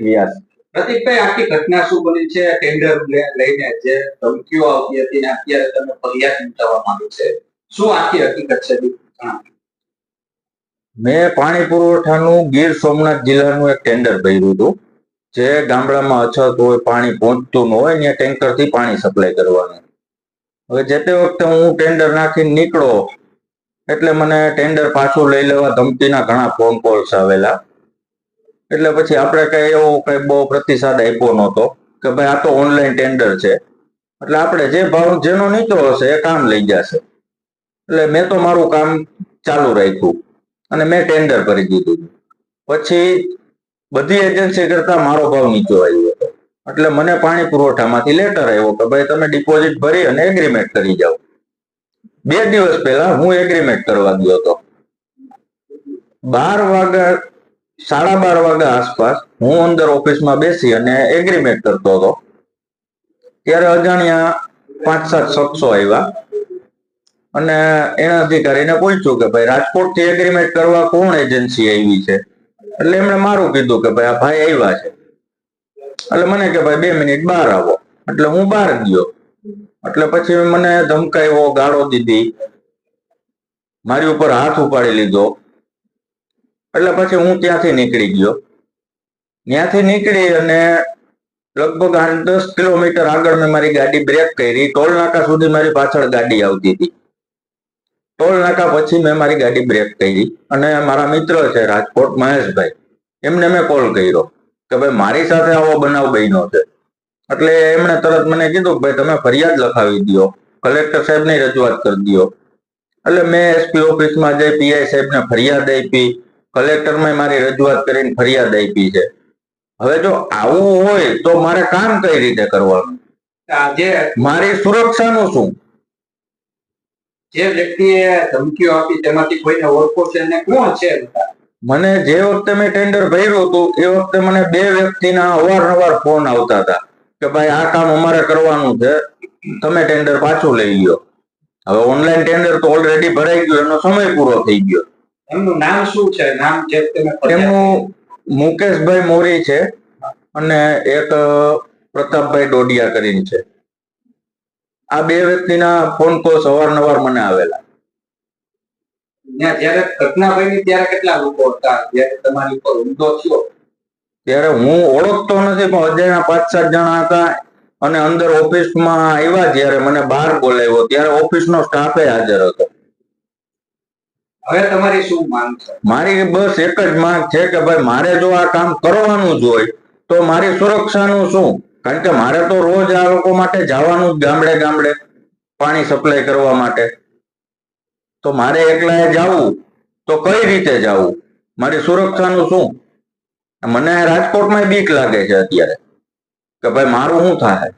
વ્યાસ પ્રતિકભાઈ આખી ઘટના શું બની છે? ટેન્ડર લઈને જે ધમકીઓ આવતી હતી ને અત્યારે તમે ફરિયાદ નોંધાવવા માંગો છે. શું આખી હકીકત છે? મેં પાણી પુરવઠાનું ગીર સોમનાથ જિલ્લાનું એક ટેન્ડર ભર્યું હતું. જે ગામડામાં અછત હોય પાણી પહોંચતું ન હોય ત્યાં ટેન્કરથી પાણી સપ્લાય કરવાનું. હવે જે તે વખતે હું ટેન્ડર નાખીને નીકળો એટલે મને ટેન્ડર પાછું લઈ લેવા ધમકીના ઘણા ફોન કોલ્સ આવેલા. એટલે પછી આપણે કઈ એવો કઈ બહુ પ્રતિસાદ આપ્યો નહોતો કે ભાઈ આ તો ઓનલાઈન ટેન્ડર છે. એટલે આપણે જે ભાવ જેનો નીચો હશે એ કામ લઈ જશે. એટલે મેં તો મારું કામ ચાલુ રાખ્યું અને મેં ટેન્ડર કરી દીધું. પછી બધી એજન્સી કરતા મારો ભાવ નીચો આવ્યો હતો. એટલે મને પાણી પુરવઠામાંથી લેટર આવ્યો કે ભાઈ તમે ડિપોઝિટ ભરી અને એગ્રીમેન્ટ કરી જાઓ. બે દિવસ પહેલા હું એગ્રીમેન્ટ કરવા ગયો હતો. બાર વાગ્યા સાડા બાર વાગ્યા આસપાસ હું અંદર ઓફિસમાં બેસી અને એગ્રીમેન્ટ કરતો હતો. ત્યારે અજાણ્યા પાંચ સાત શખ્સો આવ્યા અને એના અધિકારીને પૂછ્યું કે ભાઈ રાજકોટથી એગ્રીમેન્ટ કરવા કોણ એજન્સી આવી છે? એટલે એમણે મારું કીધું કે ભાઈ, આ ભાઈ આવ્યા છે. એટલે મને કે ભાઈ, બે મિનિટ બહાર આવો. એટલે હું બહાર ગયો. એટલે પછી મને ધમકાવ્યો ગાળો દીધી. મારી ઉપર હાથ ઉપાડી લીધો. એટલે પછી હું ત્યાંથી નીકળી ગયો. ત્યાંથી નીકળી અને લગભગ આઠ દસ કિલોમીટર આગળ મેં મારી ગાડી બ્રેક કરી. ટોલ નાકા સુધી મારી પાછળ ગાડી આવતી હતી. ટોલ નાકા પછી મેં મારી ગાડી બ્રેક કરી અને મારા મિત્ર છે રાજકોટ મહેશભાઈ, એમને મેં કોલ કર્યો કે ભાઈ મારી સાથે આવો બનાવ બન્યો છે. એટલે એમણે તરત મને કીધું ભાઈ તમે ફરિયાદ લખાવી દો કલેક્ટર સાહેબની રજૂઆત કરી દો એટલે મેં એસપી ઓફિસમાં જઈ પીઆઈ સાહેબને ફરિયાદ આપી. કલેક્ટરમાં મારી રજૂઆત કરીને ફરિયાદ આપી છે. હવે જો આવું હોય તો મારે કામ કઈ રીતે કરવાનું? આજે મારી સુરક્ષાનું શું? જે વ્યક્તિએ ધમકીઓ આપી તેમાંથી કોઈને ઓળખો છે ને કોણ છે? મને જે વખતે મેં ટેન્ડર ભર્યું હતું એ વખતે મને બે વ્યક્તિના અવારનવાર ફોન આવતા હતા કે ભાઈ આ કામ અમારે કરવાનું છે તમે ટેન્ડર પાછું લઈ ગયો હવે ઓનલાઈન ટેન્ડર તો ઓલરેડી ભરાઈ ગયું એનો સમય પૂરો થઈ ગયો. એમનું નામ શું છે? નામ જે તમે એમનું મુકેશભાઈ મોરી છે અને એક પ્રતાપભાઈ ડોડિયા કરીને છે. આ બે વ્યક્તિના ફોન કોલ્સ અવારનવાર મને આવેલા. જ્યારે ઘટના બની ત્યારે કેટલા લોકો હતા? જ્યારે તમારી ઉપર હુમલો થયો? ત્યારે હું ઓળખતો નથી પણ અજાણ્યા પાંચ સાત જણા હતા અને અંદર ઓફિસમાં આવ્યા જ્યારે મને બહાર બોલાવ્યો. ત્યારે ઓફિસનો સ્ટાફે હાજર હતો. હવે તમારી શું માંગ છે? મારી બસ એક જ માંગ છે કે ભાઈ મારે જો આ કામ કરવાનું જ હોય, તો મારી સુરક્ષાનું શું? કારણ કે મારે તો રોજ આ લોકો માટે જવાનું જ ગામડે ગામડે પાણી સપ્લાય કરવા માટે. તો મારે એકલાએ જવું, તો કઈ રીતે જવું? મારી સુરક્ષાનું શું? મને રાજકોટમાં બીક લાગે છે અત્યારે. કે ભાઈ મારું શું થાય?